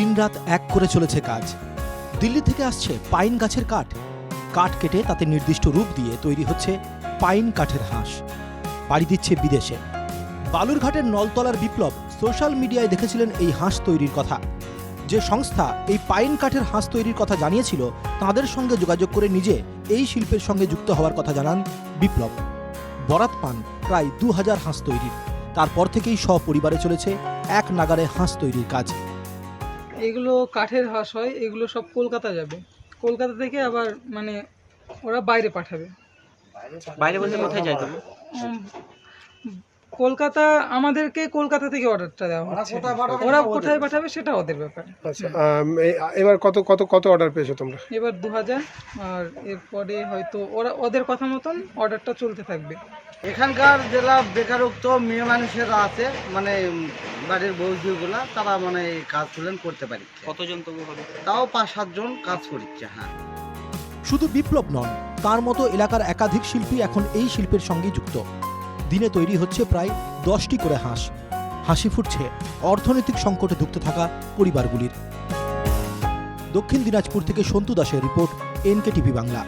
দিনরাত এক করে চলেছে কাজ। দিল্লি থেকে আসছে পাইন গাছের কাঠ। কাঠ কেটে তাতে নির্দিষ্ট রূপ দিয়ে তৈরি হচ্ছে পাইন কাঠের হাঁস। পাড়ি দিচ্ছে বিদেশে। বালুরঘাটের নলতলার বিপ্লব সোশ্যাল মিডিয়ায় দেখেছিলেন এই হাঁস তৈরির কথা। যে সংস্থা এই পাইন কাঠের হাঁস তৈরির কথা জানিয়েছিল, তাদের সঙ্গে যোগাযোগ করে নিজে এই শিল্পের সঙ্গে যুক্ত হওয়ার কথা জানান বিপ্লব। বরাত পান প্রায় দু হাজার হাঁস তৈরির। তারপর থেকেই সপরিবারে চলেছে এক নাগারে হাঁস তৈরির কাজ। এগুলো কাঠের হাঁস হয় এগুলো সব কলকাতা যাবে। কলকাতা থেকে আবার মানে ওরা বাইরে পাঠাবে। বাইরে বলতে কোথায় যায় তুমি কলকাতা আমাদেরকে কলকাতা থেকে অর্ডারটা দেওয়া হচ্ছে। ওরা কোথায় পাঠাবে সেটা ওদের ব্যাপার। আচ্ছা এবার কত কত কত অর্ডার পেয়েছ তোমরা? এবার দু হাজার আর এরপরে হয়তো ওরা ওদের কথা মতন অর্ডারটা চলতে থাকবে। এখানকার যারা বেকারত্ব মেয়ে মানুষেরা আছে মানে বাড়ির বৌদিগুলা তারা মানে কাজ তুলেন করতে পারি। কতজন তবু হবে? তাও পাঁচ সাতজন কাজ করছে হ্যাঁ। শুধু বিপ্লব নন তার মতো এলাকার একাধিক শিল্পী এখন এই শিল্পের সঙ্গে যুক্ত। দিনে তৈরি হচ্ছে প্রায় দশটি করে হাঁস। হাসি ফুটছে অর্থনৈতিক সংকটে ধুঁকতে থাকা পরিবারগুলির। দক্ষিণ দিনাজপুর থেকে সন্তু দাসের রিপোর্ট এনকে টিভি বাংলা।